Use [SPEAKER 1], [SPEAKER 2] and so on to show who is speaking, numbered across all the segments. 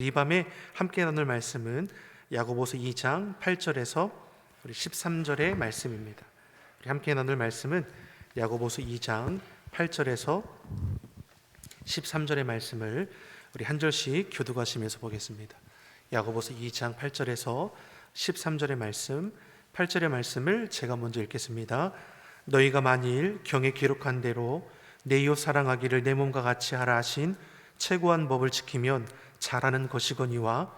[SPEAKER 1] 이 밤에 함께 나눌 말씀은 야고보서 2장 8절에서 우리 13절의 말씀입니다. 우리 함께 나눌 말씀은 야고보서 2장 8절에서 13절의 말씀을 우리 한 절씩 교도하시면서 보겠습니다. 야고보서 2장 8절에서 13절의 말씀, 8절의 말씀을 제가 먼저 읽겠습니다. 너희가 만일 경에 기록한 대로 내 이웃 사랑하기를 내 몸과 같이 하라 하신 최고한 법을 지키면 잘하는 것이거니와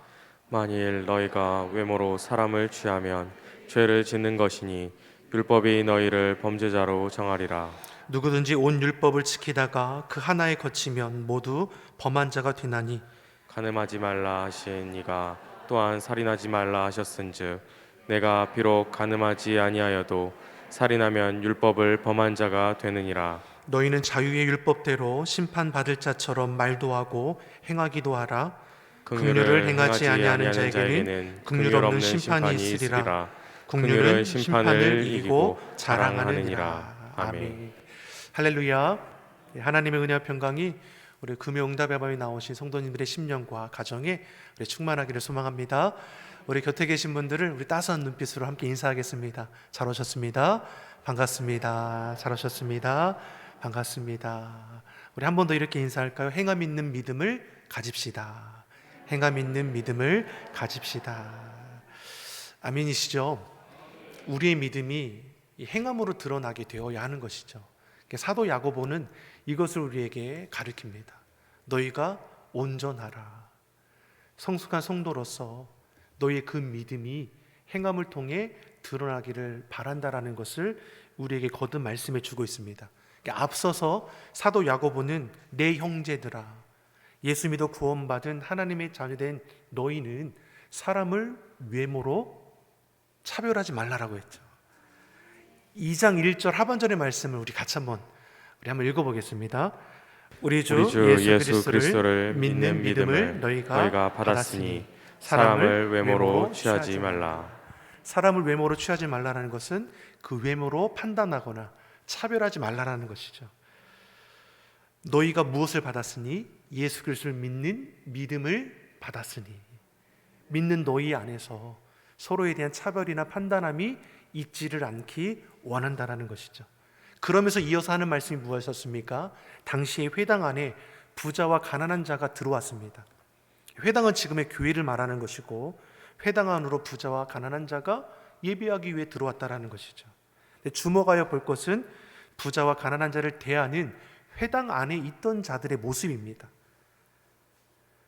[SPEAKER 2] 만일 너희가 외모로 사람을 취하면 죄를 짓는 것이니 율법이 너희를 범죄자로 정하리라.
[SPEAKER 1] 누구든지 온 율법을 지키다가 그 하나에 거치면 모두 범한 자가 되나니
[SPEAKER 2] 가늠하지 말라 하신 이가 또한 살인하지 말라 하셨은즉 내가 비록 가늠하지 아니하여도 살인하면 율법을 범한 자가 되느니라.
[SPEAKER 1] 너희는 자유의 율법대로 심판받을 자처럼 말도 하고 행하기도 하라. 긍휼을 행하지 아니하는 자에게는 긍휼 없는 심판이 있으리라. 국률은 심판을 이기고 자랑하느니라. 아멘. 할렐루야. 하나님의 은혜와 평강이 우리 금요 응답의 밤에 나오신 성도님들의 심령과 가정에 우리 충만하기를 소망합니다. 우리 곁에 계신 분들을 우리 따스한 눈빛으로 함께 인사하겠습니다. 잘 오셨습니다. 반갑습니다. 잘 오셨습니다 반갑습니다 우리 한 번 더 이렇게 인사할까요 행함 있는 믿음을 가집시다 행함 있는 믿음을 가집시다 아멘이시죠 우리의 믿음이 이 행함으로 드러나게 되어야 하는 것이죠. 사도 야고보는 이것을 우리에게 가르칩니다. 너희가 온전하라. 성숙한 성도로서 너희의 그 믿음이 행함을 통해 드러나기를 바란다라는 것을 우리에게 거듭 말씀해 주고 있습니다. 앞서서 사도 야고보는 내 형제들아 예수 믿어 구원받은 하나님의 자녀된 너희는 사람을 외모로 차별하지 말라라고 했죠. 2장 1절 하반절의 말씀을 우리 같이 한번 우리 한번 읽어보겠습니다. 우리 주,
[SPEAKER 2] 우리 주
[SPEAKER 1] 예수,
[SPEAKER 2] 예수
[SPEAKER 1] 그리스도를
[SPEAKER 2] 그리스도를
[SPEAKER 1] 믿는 믿음을 너희가,
[SPEAKER 2] 너희가 받았으니 사람을 외모로 취하지 말라.
[SPEAKER 1] 사람을 외모로 취하지 말라라는 것은 그 외모로 판단하거나 차별하지 말라라는 것이죠. 너희가 무엇을 받았으니 예수 그리스도를 믿는 믿음을 받았으니 믿는 너희 안에서 서로에 대한 차별이나 판단함이 있지를 않기 원한다라는 것이죠. 그러면서 이어서 하는 말씀이 무엇이었습니까? 당시의 회당 안에 부자와 가난한 자가 들어왔습니다. 회당은 지금의 교회를 말하는 것이고 회당 안으로 부자와 가난한 자가 예배하기 위해 들어왔다라는 것이죠. 주목하여 볼 것은 부자와 가난한 자를 대하는 회당 안에 있던 자들의 모습입니다.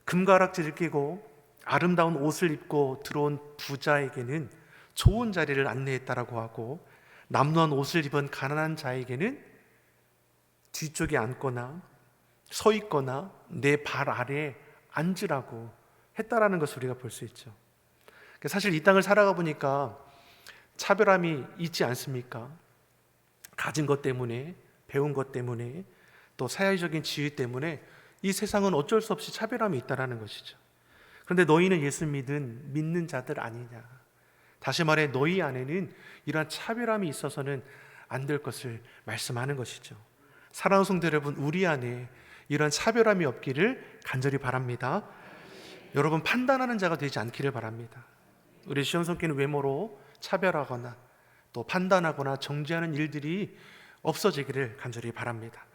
[SPEAKER 1] 금가락지를 끼고 아름다운 옷을 입고 들어온 부자에게는 좋은 자리를 안내했다라고 하고 남루한 옷을 입은 가난한 자에게는 뒤쪽에 앉거나 서 있거나 내 발 아래 앉으라고 했다라는 것을 우리가 볼 수 있죠. 사실 이 땅을 살아가 보니까 차별함이 있지 않습니까? 가진 것 때문에 배운 것 때문에 또 사회적인 지위 때문에 이 세상은 어쩔 수 없이 차별함이 있다라는 것이죠. 그런데 너희는 예수 믿은 믿는 자들 아니냐? 다시 말해 너희 안에는 이러한 차별함이 있어서는 안 될 것을 말씀하는 것이죠. 사랑하는 성도 여러분, 우리 안에 이러한 차별함이 없기를 간절히 바랍니다. 여러분 판단하는 자가 되지 않기를 바랍니다. 우리 시온성께는 외모로 차별하거나 또 판단하거나 정죄하는 일들이 없어지기를 간절히 바랍니다.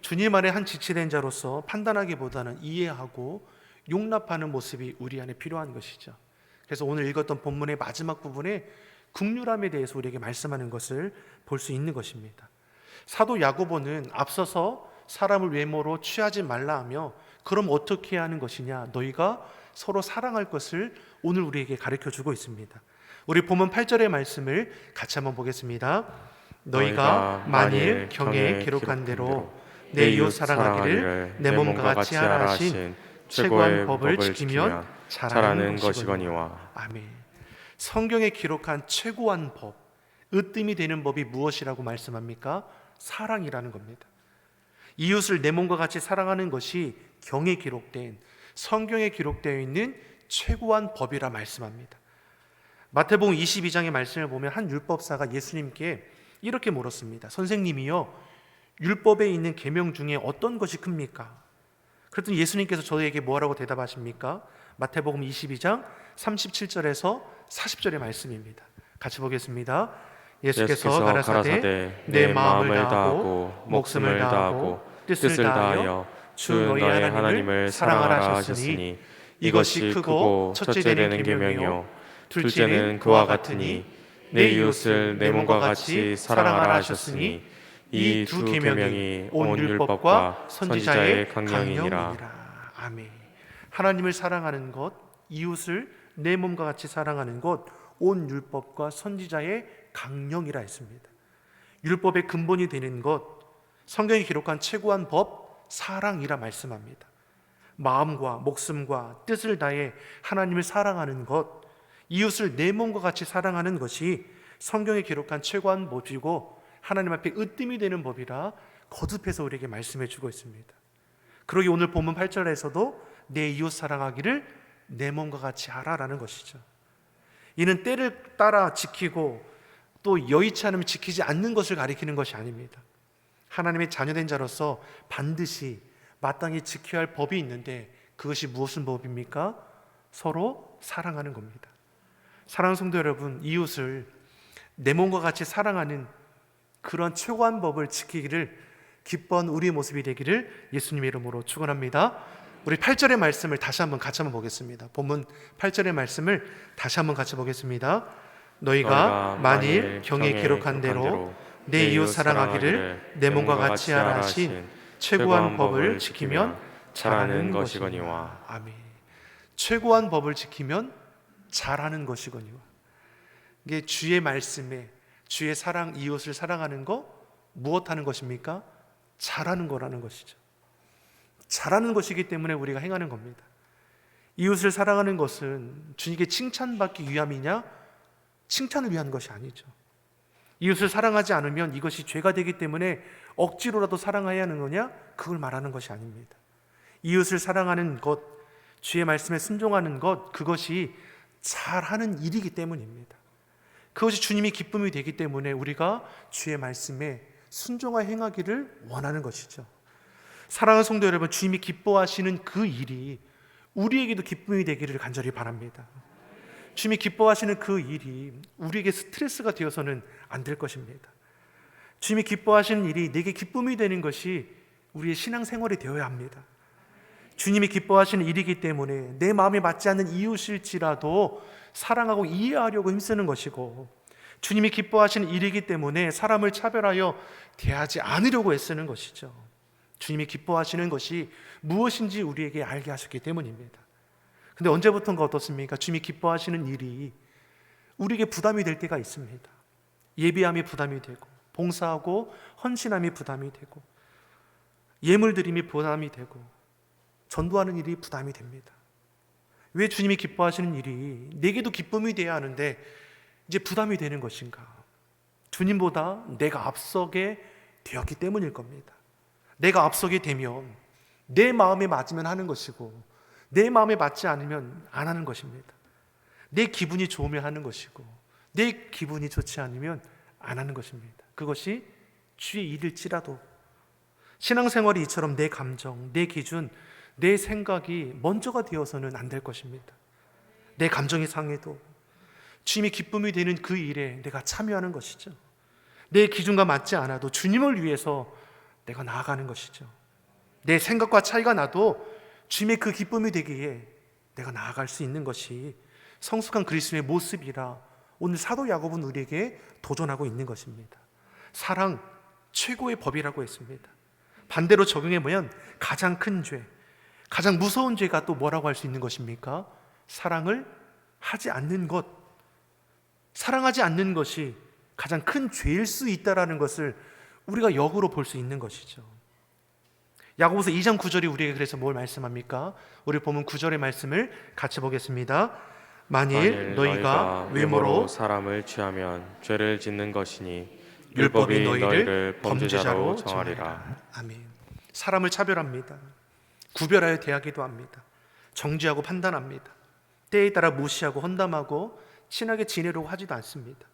[SPEAKER 1] 주님 안에 한 지체된 자로서 판단하기보다는 이해하고 용납하는 모습이 우리 안에 필요한 것이죠. 그래서 오늘 읽었던 본문의 마지막 부분에 국률함에 대해서 우리에게 말씀하는 것을 볼 수 있는 것입니다. 사도 야고보는 앞서서 사람을 외모로 취하지 말라 하며 그럼 어떻게 하는 것이냐? 너희가 서로 사랑할 것을 오늘 우리에게 가르쳐 주고 있습니다. 우리 본문 8절의 말씀을 같이 한번 보겠습니다. 너희가 만일 경에 기록한 대로 내 이웃 사랑하기를 내 몸과 같이 하라 하신 최고한 법을 지키면 잘하는 것이거니와 아멘. 성경에 기록한 최고한 법, 으뜸이 되는 법이 무엇이라고 말씀합니까? 사랑이라는 겁니다. 이웃을 내 몸과 같이 사랑하는 것이 경에 기록된 성경에 기록되어 있는 최고한 법이라 말씀합니다. 마태복음 22장의 말씀을 보면 한 율법사가 예수님께 이렇게 물었습니다. 선생님이요 율법에 있는 계명 중에 어떤 것이 큽니까? 그랬더니 예수님께서 저에게 뭐라고 대답하십니까? 마태복음 22장 37절에서 40절의 말씀입니다. 같이 보겠습니다. 예수께서
[SPEAKER 2] 예수께서
[SPEAKER 1] 가라사대 내 마음을 다하고 목숨을 다하고 뜻을 다하여 주 너희 하나님을 사랑하라 하셨으니 이것이 크고 첫째 되는 계명이요 둘째는 그와 같으니 내 이웃을 내 몸과 같이 사랑하라 하셨으니 이 두 계명이 온 율법과 선지자의 강령이니라. 아멘. 하나님을 사랑하는 것, 이웃을 내 몸과 같이 사랑하는 것, 온 율법과 선지자의 강령이라 했습니다. 율법의 근본이 되는 것, 성경이 기록한 최고한 법, 사랑이라 말씀합니다. 마음과 목숨과 뜻을 다해 하나님을 사랑하는 것, 이웃을 내 몸과 같이 사랑하는 것이 성경에 기록한 최고한 법이고 하나님 앞에 으뜸이 되는 법이라 거듭해서 우리에게 말씀해 주고 있습니다. 그러기 오늘 본문 8절에서도 내 이웃 사랑하기를 내 몸과 같이 하라라는 것이죠. 이는 때를 따라 지키고 또 여의치 않으면 지키지 않는 것을 가리키는 것이 아닙니다. 하나님의 자녀된 자로서 반드시 마땅히 지켜야 할 법이 있는데 그것이 무엇은 법입니까? 서로 사랑하는 겁니다. 사랑하는 성도 여러분, 이웃을 내 몸과 같이 사랑하는 그런 최고한 법을 지키기를 기뻐한 우리의 모습이 되기를 예수님의 이름으로 축원합니다. 우리 8절의 말씀을 다시 한번 같이 한번 보겠습니다. 본문 8절의 말씀을 다시 한번 같이 보겠습니다. 너희가 만일 경에 기록한 대로 내 이웃 사랑하기를 내 몸과 같이 하라 하신 최고한 법을 지키면 잘하는 것이거니와 아멘. 최고한 법을 지키면 잘하는 것이거니와 이게 주의 말씀에 주의 사랑 이웃을 사랑하는 거 무엇 하는 것입니까? 잘하는 거라는 것이죠. 잘하는 것이기 때문에 우리가 행하는 겁니다. 이웃을 사랑하는 것은 주님께 칭찬받기 위함이냐? 칭찬을 위한 것이 아니죠. 이웃을 사랑하지 않으면 이것이 죄가 되기 때문에 억지로라도 사랑해야 하는 거냐? 그걸 말하는 것이 아닙니다. 이웃을 사랑하는 것, 주의 말씀에 순종하는 것, 그것이 잘하는 일이기 때문입니다. 그것이 주님이 기쁨이 되기 때문에 우리가 주의 말씀에 순종하 행하기를 원하는 것이죠. 사랑하는 성도 여러분, 주님이 기뻐하시는 그 일이 우리에게도 기쁨이 되기를 간절히 바랍니다. 주님이 기뻐하시는 그 일이 우리에게 스트레스가 되어서는 안 될 것입니다. 주님이 기뻐하시는 일이 내게 기쁨이 되는 것이 우리의 신앙생활이 되어야 합니다. 주님이 기뻐하시는 일이기 때문에 내 마음에 맞지 않는 이웃일지라도 사랑하고 이해하려고 힘쓰는 것이고 주님이 기뻐하시는 일이기 때문에 사람을 차별하여 대하지 않으려고 애쓰는 것이죠. 주님이 기뻐하시는 것이 무엇인지 우리에게 알게 하셨기 때문입니다. 근데 언제부턴가 어떻습니까? 주님이 기뻐하시는 일이 우리에게 부담이 될 때가 있습니다. 예비함이 부담이 되고 봉사하고 헌신함이 부담이 되고 예물 드림이 부담이 되고 전도하는 일이 부담이 됩니다. 왜 주님이 기뻐하시는 일이 내게도 기쁨이 돼야 하는데 이제 부담이 되는 것인가? 주님보다 내가 앞서게 되었기 때문일 겁니다. 내가 앞서게 되면 내 마음에 맞으면 하는 것이고 내 마음에 맞지 않으면 안 하는 것입니다. 내 기분이 좋으면 하는 것이고 내 기분이 좋지 않으면 안 하는 것입니다. 그것이 주의 일일지라도 신앙생활이 이처럼 내 감정, 내 기준, 내 생각이 먼저가 되어서는 안 될 것입니다. 내 감정이 상해도 주님이 기쁨이 되는 그 일에 내가 참여하는 것이죠. 내 기준과 맞지 않아도 주님을 위해서 내가 나아가는 것이죠. 내 생각과 차이가 나도 주님의 그 기쁨이 되기에 내가 나아갈 수 있는 것이 성숙한 그리스도의 모습이라 오늘 사도 야곱은 우리에게 도전하고 있는 것입니다. 사랑 최고의 법이라고 했습니다. 반대로 적용해 보면 가장 큰 죄, 가장 무서운 죄가 또 뭐라고 할 수 있는 것입니까? 사랑을 하지 않는 것. 사랑하지 않는 것이 가장 큰 죄일 수 있다라는 것을 우리가 역으로 볼 수 있는 것이죠. 야고보서 2장 9절이 우리에게 그래서 뭘 말씀합니까? 우리 보면 9절의 말씀을 같이 보겠습니다. 만일,
[SPEAKER 2] 만일
[SPEAKER 1] 너희가 외모로
[SPEAKER 2] 사람을 취하면 죄를 짓는 것이니
[SPEAKER 1] 율법이 너희를 범죄자로.
[SPEAKER 2] 정하리라.
[SPEAKER 1] 아멘. 사람을 차별합니다. 구별하여 대하기도 합니다. 정지하고 판단합니다. 때에 따라 무시하고 헌담하고 친하게 지내려고 하지도 않습니다.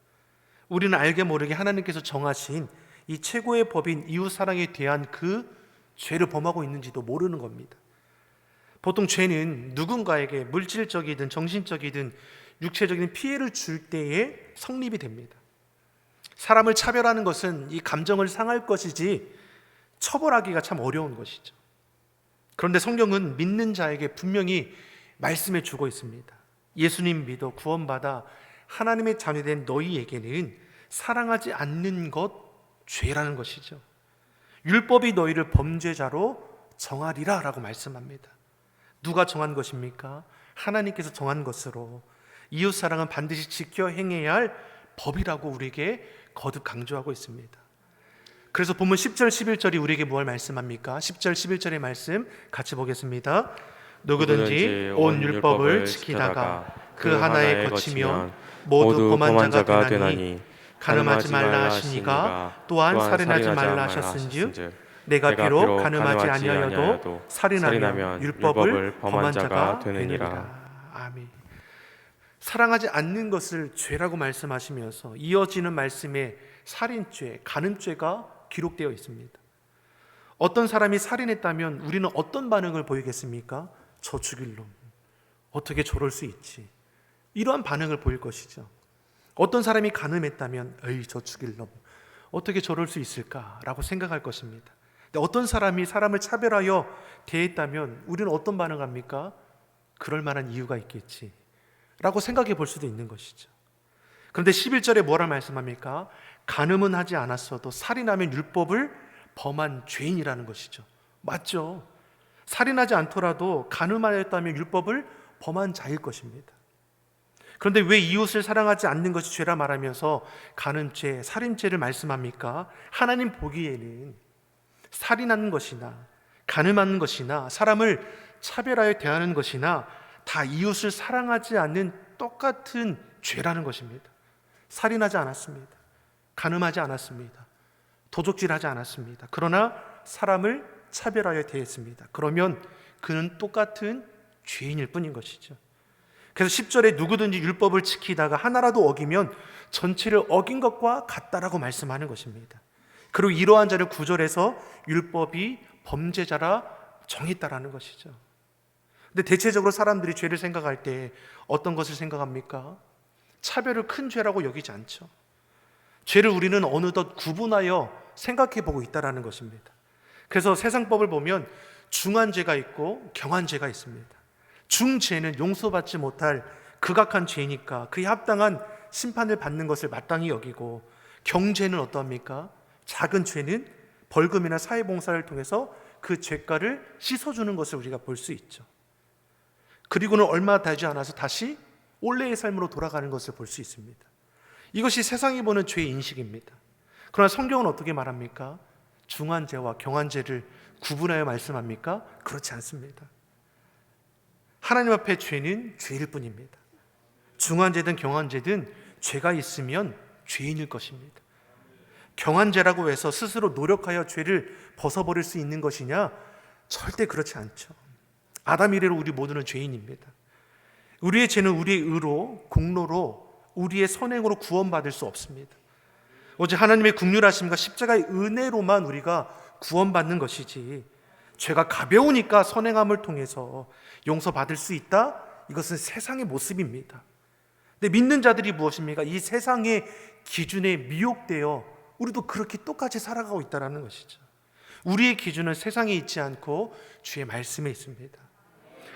[SPEAKER 1] 우리는 알게 모르게 하나님께서 정하신 이 최고의 법인 이웃 사랑에 대한 그 죄를 범하고 있는지도 모르는 겁니다. 보통 죄는 누군가에게 물질적이든 정신적이든 육체적인 피해를 줄 때에 성립이 됩니다. 사람을 차별하는 것은 이 감정을 상할 것이지 처벌하기가 참 어려운 것이죠. 그런데 성경은 믿는 자에게 분명히 말씀해 주고 있습니다. 예수님 믿어 구원받아 하나님의 자녀된 너희에게는 사랑하지 않는 것 죄라는 것이죠. 율법이 너희를 범죄자로 정하리라라고 말씀합니다. 누가 정한 것입니까? 하나님께서 정한 것으로 이웃 사랑은 반드시 지켜 행해야 할 법이라고 우리에게 거듭 강조하고 있습니다. 그래서 본문 10절 11절이 우리에게 무엇 말씀합니까? 10절 11절의 말씀 같이 보겠습니다. 누구든지 온 율법을 지키다가 그 하나에 거치면 모두 범한 자가 되나니 가늠하지 말라 하시니가 또한 살인하지 말라 하셨은즉 내가 비록 가늠하지 아니하여도 살인하면 율법을 범한 자가 되느니라. 아멘. 사랑하지 않는 것을 죄라고 말씀하시면서 이어지는 말씀에 살인죄, 간음죄가 기록되어 있습니다. 어떤 사람이 살인했다면 우리는 어떤 반응을 보이겠습니까? 저 죽일 놈. 어떻게 저럴 수 있지? 이러한 반응을 보일 것이죠. 어떤 사람이 간음했다면 에이 저 죽일 놈. 어떻게 저럴 수 있을까라고 생각할 것입니다. 근데 어떤 사람이 사람을 차별하여 대했다면 우리는 어떤 반응을 합니까? 그럴 만한 이유가 있겠지. 라고 생각해 볼 수도 있는 것이죠. 그런데 11절에 뭐라 말씀합니까? 간음은 하지 않았어도 살인하면 율법을 범한 죄인이라는 것이죠. 맞죠? 살인하지 않더라도 간음하였다면 율법을 범한 자일 것입니다. 그런데 왜 이웃을 사랑하지 않는 것이 죄라 말하면서 간음죄, 살인죄를 말씀합니까? 하나님 보기에는 살인하는 것이나 간음하는 것이나 사람을 차별하여 대하는 것이나 다 이웃을 사랑하지 않는 똑같은 죄라는 것입니다. 살인하지 않았습니다. 간음하지 않았습니다. 도적질하지 않았습니다. 그러나 사람을 차별하여 대했습니다. 그러면 그는 똑같은 죄인일 뿐인 것이죠. 그래서 10절에 누구든지 율법을 지키다가 하나라도 어기면 전체를 어긴 것과 같다라고 말씀하는 것입니다. 그리고 이러한 자를 구절해서 율법이 범죄자라 정했다라는 것이죠. 근데 대체적으로 사람들이 죄를 생각할 때 어떤 것을 생각합니까? 차별을 큰 죄라고 여기지 않죠. 죄를 우리는 어느덧 구분하여 생각해 보고 있다라는 것입니다. 그래서 세상 법을 보면 중한 죄가 있고 경한 죄가 있습니다. 중죄는 용서받지 못할 극악한 죄니까 그에 합당한 심판을 받는 것을 마땅히 여기고 경죄는 어떠합니까? 작은 죄는 벌금이나 사회봉사를 통해서 그 죄가를 씻어주는 것을 우리가 볼 수 있죠. 그리고는 얼마 되지 않아서 다시 원래의 삶으로 돌아가는 것을 볼 수 있습니다. 이것이 세상이 보는 죄의 인식입니다. 그러나 성경은 어떻게 말합니까? 중한죄와 경한죄를 구분하여 말씀합니까? 그렇지 않습니다. 하나님 앞에 죄는 죄일 뿐입니다. 중한죄든 경한죄든 죄가 있으면 죄인일 것입니다. 경한죄라고 해서 스스로 노력하여 죄를 벗어버릴 수 있는 것이냐? 절대 그렇지 않죠. 아담 이래로 우리 모두는 죄인입니다. 우리의 죄는 우리의 의로, 공로로, 우리의 선행으로 구원받을 수 없습니다. 오직 하나님의 국률하심과 십자가의 은혜로만 우리가 구원받는 것이지 죄가 가벼우니까 선행함을 통해서 용서받을 수 있다? 이것은 세상의 모습입니다. 근데 믿는 자들이 무엇입니까? 이 세상의 기준에 미혹되어 우리도 그렇게 똑같이 살아가고 있다는 것이죠. 우리의 기준은 세상에 있지 않고 주의 말씀에 있습니다.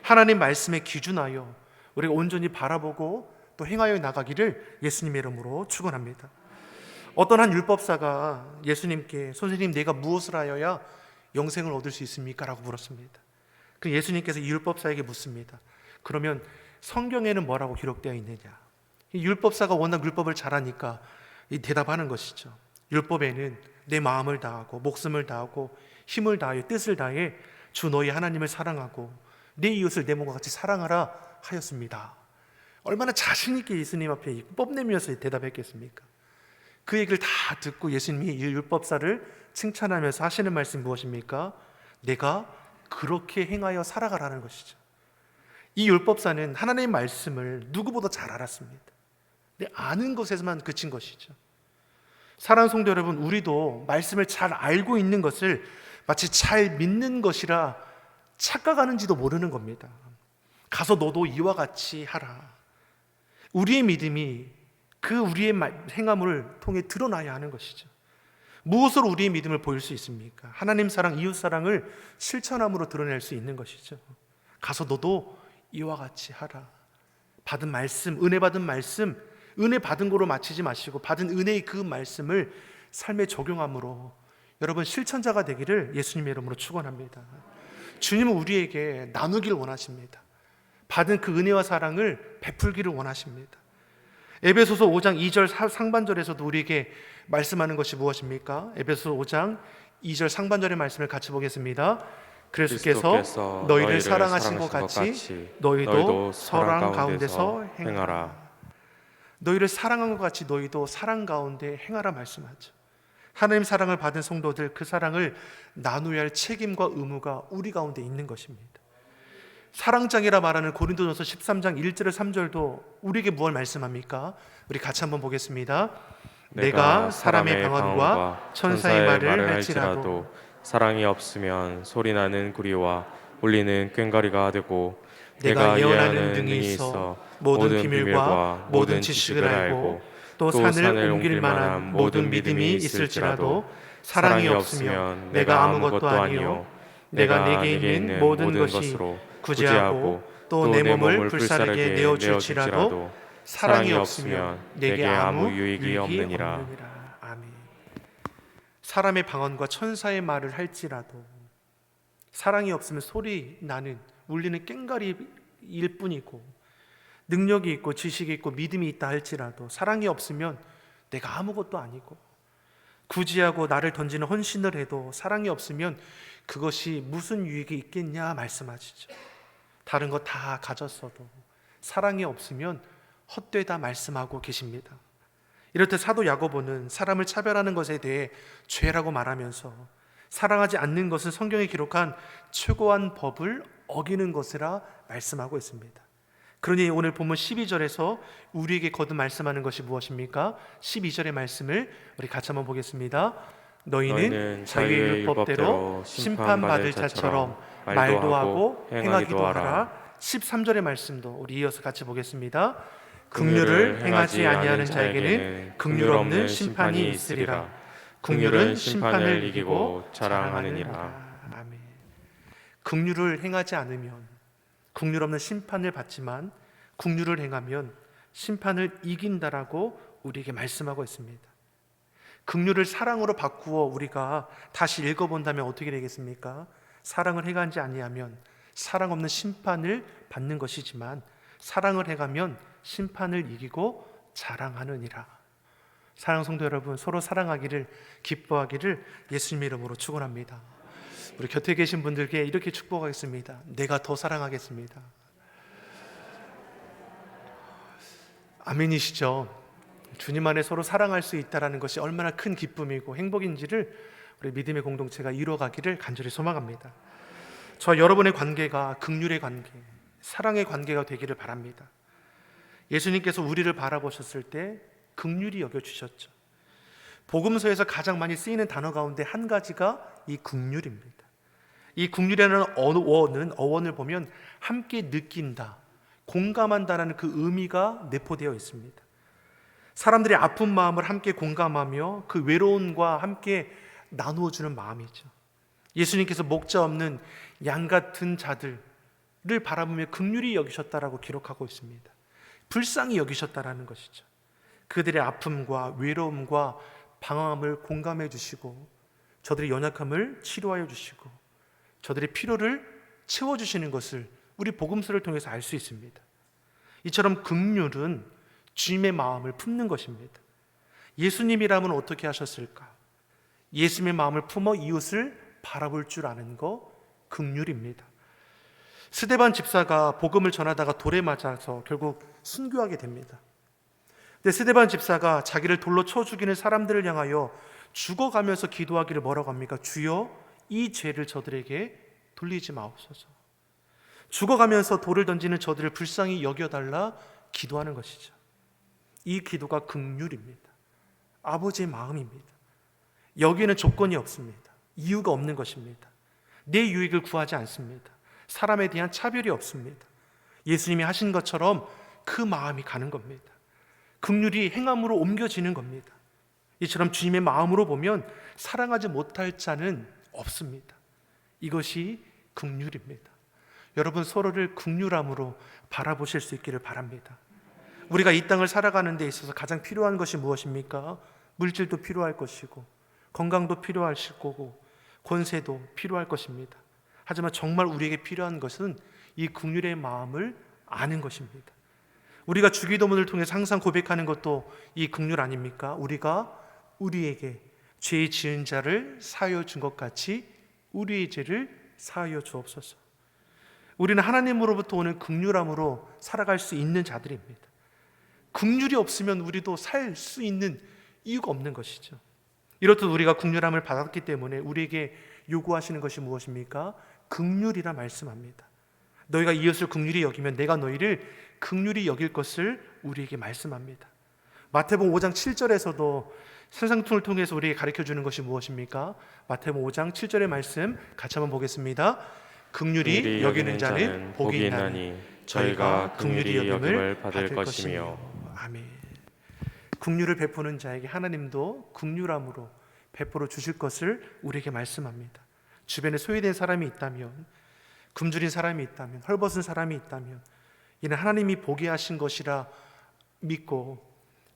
[SPEAKER 1] 하나님 말씀에 기준하여 우리가 온전히 바라보고 또 행하여 나가기를 예수님의 이름으로 축원합니다. 어떤 한 율법사가 예수님께 선생님 내가 무엇을 하여야 영생을 얻을 수 있습니까? 라고 물었습니다. 그 예수님께서 이 율법사에게 묻습니다. 그러면 성경에는 뭐라고 기록되어 있느냐? 이 율법사가 워낙 율법을 잘하니까 이 대답하는 것이죠. 율법에는 내 마음을 다하고 목숨을 다하고 힘을 다하여 뜻을 다해 주 너희 하나님을 사랑하고 내 이웃을 내 몸과 같이 사랑하라 하였습니다. 얼마나 자신 있게 예수님 앞에 뽐내면서 대답했겠습니까? 그 얘기를 다 듣고 예수님이 이 율법사를 칭찬하면서 하시는 말씀이 무엇입니까? 내가 그렇게 행하여 살아가라는 것이죠. 이 율법사는 하나님의 말씀을 누구보다 잘 알았습니다. 근데 아는 것에서만 그친 것이죠. 사랑하는 성도 여러분, 우리도 말씀을 잘 알고 있는 것을 마치 잘 믿는 것이라 착각하는지도 모르는 겁니다. 가서 너도 이와 같이 하라. 우리의 믿음이 그 우리의 말- 행함을 통해 드러나야 하는 것이죠. 무엇으로 우리의 믿음을 보일 수 있습니까? 하나님 사랑, 이웃 사랑을 실천함으로 드러낼 수 있는 것이죠. 가서 너도 이와 같이 하라. 받은 말씀, 은혜 받은 말씀, 은혜 받은 거로 마치지 마시고 받은 은혜의 그 말씀을 삶에 적용함으로 여러분 실천자가 되기를 예수님의 이름으로 축원합니다. 주님은 우리에게 나누길 원하십니다. 받은 그 은혜와 사랑을 베풀기를 원하십니다. 에베소서 5장 2절 사- 상반절에서도 우리에게 말씀하는 것이 무엇입니까? 에베소서 5장 2절 상반절의 말씀을 같이 보겠습니다. 그리스도께서 너희를 사랑하신 것 같이 너희도
[SPEAKER 2] 너희도
[SPEAKER 1] 사랑 가운데서. 행하라. 너희를 사랑한 것 같이 너희도 사랑 가운데 행하라 말씀하죠. 하나님 사랑을 받은 성도들 그 사랑을 나누어야 할 책임과 의무가 우리 가운데 있는 것입니다. 사랑장이라 말하는 고린도전서 13장 1절 3절도 우리에게 무엇 말씀합니까? 우리 같이 한번 보겠습니다. 내가 사람의 방언과 천사의 말을 할지라도
[SPEAKER 2] 사랑이 없으면 소리 나는 구리와 울리는 꽹과리가 되고
[SPEAKER 1] 내가 예언하는 능이 있어 모든 비밀과 모든 지식을 알고 또 산을 옮길 만한 모든 믿음이 있을지라도 사랑이 없으면 내가 아무것도 아니요 내가 내게 있는 모든 것이 구제하고 또 내 몸을 불사르게 내어 줄지라도 사랑이 없으면 내게 아무 유익이 없느니라. 아멘. 사람의 방언과 천사의 말을 할지라도 사랑이 없으면 소리 나는 울리는 꽹가리일 뿐이고 능력이 있고 지식이 있고 믿음이 있다 할지라도 사랑이 없으면 내가 아무것도 아니고 구지하고 나를 던지는 헌신을 해도 사랑이 없으면 그것이 무슨 유익이 있겠냐 말씀하시죠. 다른 거 다 가졌어도 사랑이 없으면 헛되다 말씀하고 계십니다. 이렇듯 사도 야고보는 사람을 차별하는 것에 대해 죄라고 말하면서 사랑하지 않는 것은 성경에 기록한 최고한 법을 어기는 것이라 말씀하고 있습니다. 그러니 오늘 본문 12절에서 우리에게 거듭 말씀하는 것이 무엇입니까? 12절의 말씀을 우리 같이 한번 보겠습니다. 너희는 자유의 율법대로 심판받을 자처럼 말도 하고
[SPEAKER 2] 행하기도 하라.
[SPEAKER 1] 하라. 13절의 말씀도 우리 이어서 같이 보겠습니다. 긍휼을 행하지 아니하는 자에게는 긍휼 없는 심판이 있으리라. 긍휼은 심판을 이기고 자랑하느니라. 아멘. 긍휼을 행하지 않으면 긍휼 없는 심판을 받지만 긍휼을 행하면 심판을 이긴다라고 우리에게 말씀하고 있습니다. 긍휼을 사랑으로 바꾸어 우리가 다시 읽어본다면 어떻게 되겠습니까? 사랑을 행하지 아니하면 사랑 없는 심판을 받는 것이지만 사랑을 행하면 심판을 이기고 자랑하느니라. 사랑 성도 여러분 서로 사랑하기를 기뻐하기를 예수님의 이름으로 축원합니다. 우리 곁에 계신 분들께 이렇게 축복하겠습니다. 내가 더 사랑하겠습니다. 아멘이시죠? 주님 안에 서로 사랑할 수 있다라는 것이 얼마나 큰 기쁨이고 행복인지를 우리 믿음의 공동체가 이루어가기를 간절히 소망합니다. 저 여러분의 관계가 극률의 관계, 사랑의 관계가 되기를 바랍니다. 예수님께서 우리를 바라보셨을 때 극률이 여겨 주셨죠. 복음서에서 가장 많이 쓰이는 단어 가운데 한 가지가 이 극률입니다. 이 극률이라는 어원은 어원을 보면 함께 느낀다, 공감한다라는 그 의미가 내포되어 있습니다. 사람들의 아픈 마음을 함께 공감하며 그 외로움과 함께 나누어 주는 마음이죠. 예수님께서 목자 없는 양 같은 자들을 바라보며 극률이 여기셨다라고 기록하고 있습니다. 불쌍히 여기셨다라는 것이죠. 그들의 아픔과 외로움과 방황함을 공감해 주시고 저들의 연약함을 치료하여 주시고 저들의 필요를 채워 주시는 것을 우리 복음서를 통해서 알 수 있습니다. 이처럼 극률은 주님의 마음을 품는 것입니다. 예수님이라면 어떻게 하셨을까? 예수님의 마음을 품어 이웃을 바라볼 줄 아는 거 극률입니다. 스데반 집사가 복음을 전하다가 돌에 맞아서 결국 순교하게 됩니다. 근데 스데반 집사가 자기를 돌로 쳐 죽이는 사람들을 향하여 죽어가면서 기도하기를 뭐라고 합니까? 주여 이 죄를 저들에게 돌리지 마옵소서. 죽어가면서 돌을 던지는 저들을 불쌍히 여겨달라 기도하는 것이죠. 이 기도가 극률입니다. 아버지의 마음입니다. 여기에는 조건이 없습니다. 이유가 없는 것입니다. 내 유익을 구하지 않습니다. 사람에 대한 차별이 없습니다. 예수님이 하신 것처럼 그 마음이 가는 겁니다. 극률이 행함으로 옮겨지는 겁니다. 이처럼 주님의 마음으로 보면 사랑하지 못할 자는 없습니다. 이것이 극률입니다. 여러분 서로를 극률함으로 바라보실 수 있기를 바랍니다. 우리가 이 땅을 살아가는 데 있어서 가장 필요한 것이 무엇입니까? 물질도 필요할 것이고 건강도 필요할 거고 권세도 필요할 것입니다. 하지만 정말 우리에게 필요한 것은 이 긍휼의 마음을 아는 것입니다. 우리가 주기도문을 통해 항상 고백하는 것도 이 긍휼 아닙니까? 우리가 우리에게 죄 지은 자를 사하여 준 것 같이 우리의 죄를 사하여 주옵소서. 우리는 하나님으로부터 오는 긍휼함으로 살아갈 수 있는 자들입니다. 긍휼이 없으면 우리도 살 수 있는 이유가 없는 것이죠. 이렇듯 우리가 긍휼함을 받았기 때문에 우리에게 요구하시는 것이 무엇입니까? 긍휼이라 말씀합니다. 너희가 이웃을 긍휼히 여기면 내가 너희를 긍휼히 여길 것을 우리에게 말씀합니다. 마태복음 5장 7절에서도 산상통을 통해서 우리에게 가르쳐 주는 것이 무엇입니까? 마태복음 5장 7절의 말씀 같이 한번 보겠습니다. 긍휼히
[SPEAKER 2] 긍휼히
[SPEAKER 1] 여기는 자는 복이 있나니
[SPEAKER 2] 저희가 긍휼히 여김을 받을 것이며
[SPEAKER 1] 아멘. 긍휼을 베푸는 자에게 하나님도 긍휼함으로 베풀어 주실 것을 우리에게 말씀합니다. 주변에 소외된 사람이 있다면 굶주린 사람이 있다면 헐벗은 사람이 있다면 이는 하나님이 보게 하신 것이라 믿고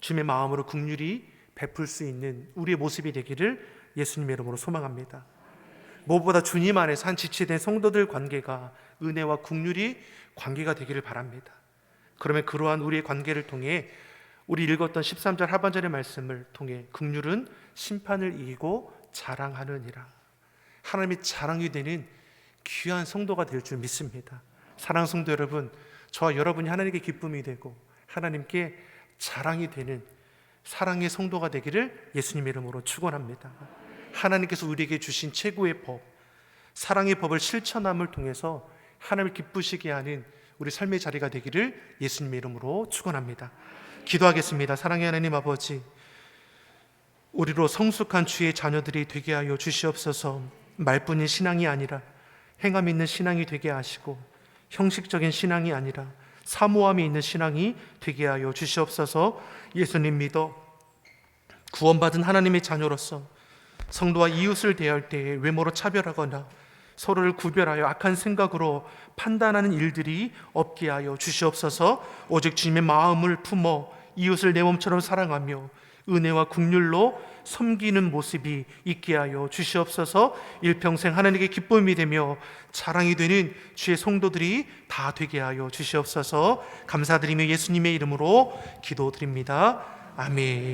[SPEAKER 1] 주님의 마음으로 긍휼히 베풀 수 있는 우리의 모습이 되기를 예수님의 이름으로 소망합니다. 무엇보다 주님 안에서 한 지체된 성도들 관계가 은혜와 긍휼이 관계가 되기를 바랍니다. 그러면 그러한 우리의 관계를 통해 우리 읽었던 13절 하반절의 말씀을 통해 긍휼은 심판을 이기고 자랑하느니라. 하나님이 자랑이 되는 귀한 성도가 될 줄 믿습니다. 사랑 성도 여러분, 저와 여러분이 하나님께 기쁨이 되고 하나님께 자랑이 되는 사랑의 성도가 되기를 예수님 이름으로 축원합니다. 하나님께서 우리에게 주신 최고의 법, 사랑의 법을 실천함을 통해서 하나님을 기쁘시게 하는 우리 삶의 자리가 되기를 예수님의 이름으로 축원합니다. 기도하겠습니다. 사랑의 하나님 아버지, 우리로 성숙한 주의 자녀들이 되게 하여 주시옵소서. 말뿐인 신앙이 아니라 행함 있는 신앙이 되게 하시고 형식적인 신앙이 아니라 사모함이 있는 신앙이 되게 하여 주시옵소서. 예수님 믿어 구원받은 하나님의 자녀로서 성도와 이웃을 대할 때에 외모로 차별하거나 서로를 구별하여 악한 생각으로 판단하는 일들이 없게 하여 주시옵소서. 오직 주님의 마음을 품어 이웃을 내 몸처럼 사랑하며 은혜와 국률로 섬기는 모습이 있게 하여 주시옵소서. 일평생 하나님께 기쁨이 되며 자랑이 되는 주의 성도들이 다 되게 하여 주시옵소서. 감사드리며 예수님의 이름으로 기도드립니다. 아멘.